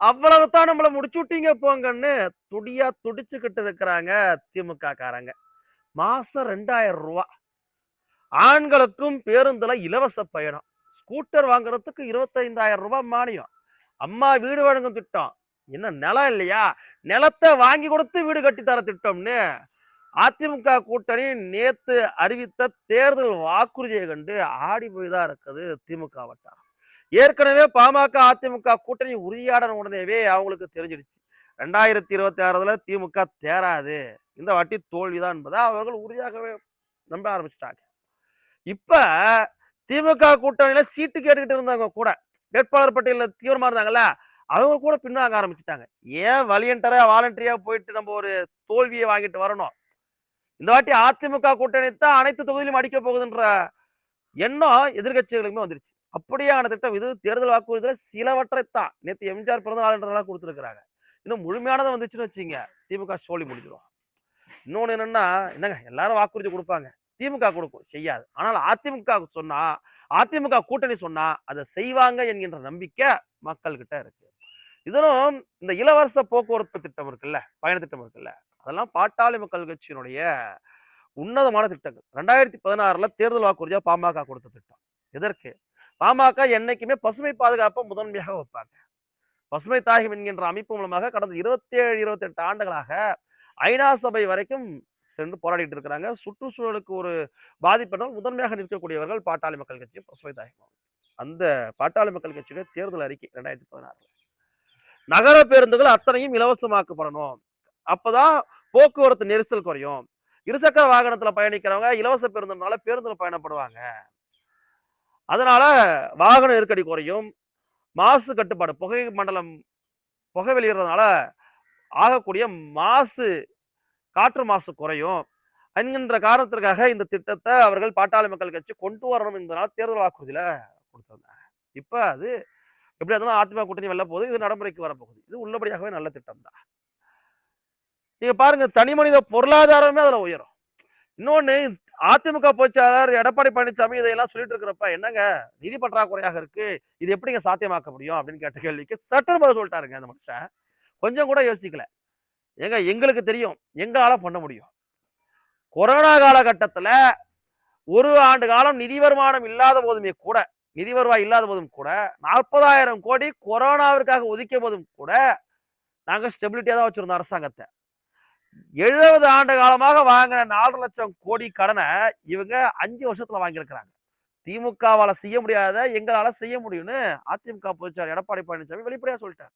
அவ்வளவு தான் நம்மள முடிச்சு விட்டீங்க போங்கன்னு துடியா துடிச்சுக்கிட்டு இருக்கிறாங்க திமுக காரங்க மாசம் ரெண்டாயிரம் ரூபா. ஆண்களுக்கும் பேருந்துல இலவச பயணம். ஸ்கூட்டர் வாங்குறதுக்கு இருபத்தைந்தாயிரம் ரூபாய் மானியம். அம்மா வீடு வழங்கும் திட்டம். என்ன நிலம் இல்லையா? நிலத்தை வாங்கி கொடுத்து வீடு கட்டி தர திட்டம்னு அதிமுக கூட்டணி நேத்து அறிவித்த தேர்தல் வாக்குறுதியை கண்டு ஆடி போய் தான் இருக்குது திமுக வட்டாரம். ஏற்கனவே பாமக அதிமுக கூட்டணி உறுதியாடன உடனேவே அவங்களுக்கு தெரிஞ்சிடுச்சு. ரெண்டாயிரத்தி இருபத்தி ஆறுல திமுக தேராது. இந்த வாட்டி தோல்விதான் என்பதை அவர்கள் உறுதியாகவே நம்ப ஆரம்பிச்சிட்டாங்க. இப்ப திமுக கூட்டணியில சீட்டு கேட்டுக்கிட்டு இருந்தவங்க கூட வேட்பாளர் பட்டியலில் தீவிரமா இருந்தாங்கல்ல அவங்க கூட பின்னாங்க ஆரம்பிச்சிட்டாங்க. ஏன் வலியன்டரா வாலண்டரியா போயிட்டு நம்ம ஒரு தோல்வியை வாங்கிட்டு வரணும்? இந்த வாட்டி அதிமுக கூட்டணி தான் அனைத்து தொகுதியிலும் அடிக்க போகுதுன்ற எண்ணம் எதிர்கட்சிகளுக்குமே வந்துருச்சு. அப்படியான திட்டம் இது தேர்தல் வாக்குறுதியில சிலவற்றைத்தான். நேற்று எம்ஜிஆர் பிறந்த நாள்ன்றதெல்லாம் கொடுத்துருக்காங்க இன்னும் முழுமையானதை வந்துச்சுன்னு வச்சுங்க திமுக சோழி முடிஞ்சிடும். இன்னொன்று என்னன்னா என்னங்க எல்லாரும் வாக்குறுதி கொடுப்பாங்க. திமுக கொடுக்கும் செய்யாது. ஆனால் அதிமுக சொன்னா அதிமுக கூட்டணி சொன்னா அதை செய்வாங்க என்கின்ற நம்பிக்கை மக்கள்கிட்ட இருக்கு. இதனும் இந்த இலவச போக்குவரத்து திட்டம் இருக்குல்ல பயண திட்டம் இருக்குல்ல அதெல்லாம் பாட்டாளி மக்கள் கட்சியினுடைய உன்னதமான திட்டங்கள். ரெண்டாயிரத்தி பதினாறுல தேர்தல் வாக்குறுதியாக பாமக கொடுத்த திட்டம். எதற்கு? பாமக என்னைக்குமே பசுமை பாதுகாப்பை முதன்மையாக வைப்பாங்க. பசுமை தாயகம் என்கின்ற அமைப்பு மூலமாக கடந்த இருபத்தி ஏழு இருபத்தி எட்டு ஆண்டுகளாக ஐநா சபை வரைக்கும் சென்று போராடிட்டு இருக்கிறாங்க. சுற்றுச்சூழலுக்கு ஒரு பாதிப்பினால் முதன்மையாக நிற்கக்கூடியவர்கள் பாட்டாளி மக்கள் கட்சி பசுமை தாயகம் அந்த பாட்டாளி மக்கள் கட்சியுடைய தேர்தல் அறிக்கை ரெண்டாயிரத்தி பதினாறுல. நகர பேருந்துகள் அத்தனையும் இலவசமாக்கப்படணும். அப்பதான் போக்குவரத்து நெரிசல் குறையும். இருசக்கர வாகனத்துல பயணிக்கிறவங்க இலவச பேருந்துனால பேருந்துல பயணப்படுவாங்க. அதனால வாகன நெருக்கடி குறையும். மாசு கட்டுப்பாடு புகை மண்டலம் புகை வெளியிடுறதுனால ஆகக்கூடிய மாசு காற்று மாசு குறையும். என்கின்ற காரணத்திற்காக இந்த திட்டத்தை அவர்கள் பாட்டாளி மக்கள் கட்சி கொண்டு வரணும் என்பதனால தேர்தல் வாக்குறுதியில கொடுத்திருந்தாங்க இப்ப அது எப்படி இருந்தாலும் அதிமுக கூட்டணி வெள்ள போகுது இது நடைமுறைக்கு வரப்போகுது. இது உள்ளபடியாகவே நல்ல திட்டம் தான் நீங்க பாருங்க தனி மனித பொருளாதாரமே அதுல உயரும். இன்னொன்னு அதிமுக பொதுச்செயலாளர் எடப்பாடி பழனிசாமி இதையெல்லாம் சொல்லிட்டு இருக்கிறப்ப என்னங்க நிதி பற்றாக்குறையாக இருக்கு இது எப்படிங்க சாத்தியமாக்க முடியும் அப்படின்னு கேட்ட கேள்விக்கு சட்டம் பதில் சொல்லிட்டாருங்க அந்த மனுஷன். கொஞ்சம் கூட யோசிக்கல. ஏங்க எங்களுக்கு தெரியும் எங்களால பண்ண முடியும். கொரோனா காலகட்டத்துல ஒரு ஆண்டு காலம் நிதி வருமானம் இல்லாத போதுமே கூட நிதி வருவாய் இல்லாத போதும் கூட நாற்பதாயிரம் கோடி கொரோனாவிற்காக ஒதுக்கிய போதும் கூட நாங்கள் ஸ்டெபிலிட்டியாக தான் வச்சுருந்தோம் அரசாங்கத்தை. எழுபது ஆண்டு காலமாக வாங்கின நாலு லட்சம் கோடி கடனை இவங்க அஞ்சு வருஷத்துல வாங்கியிருக்கிறாங்க. திமுகவால செய்ய முடியாத எங்களால செய்ய முடியும்னு அதிமுக பொதுச்செயலாளர் எடப்பாடி பழனிசாமி வெளிப்படையா சொல்லிட்டார்.